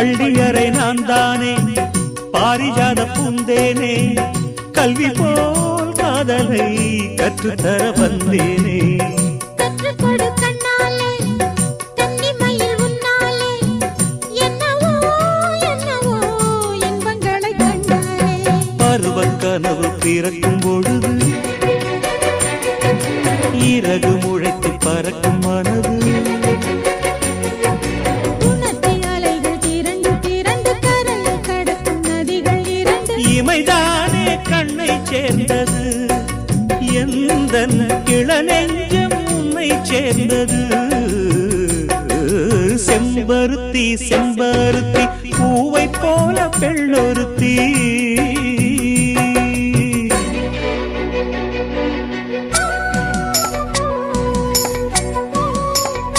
பள்ளியறை நான் தானே பாரிஜாத பூந்தேனே? கல்வி போல் காதலை கற்றுத்தர வந்தேனே. கனவு பிறக்கும் பொழுது இறகு முளைத்து பறக்கும் மனது இமைதானே கண்ணை சேர்ந்தது? எந்த கிளநெஞ்சம் உன்னை சேர்ந்தது? செம்பருத்தி செம்பருத்தி பூவை போல பெள்ளொரு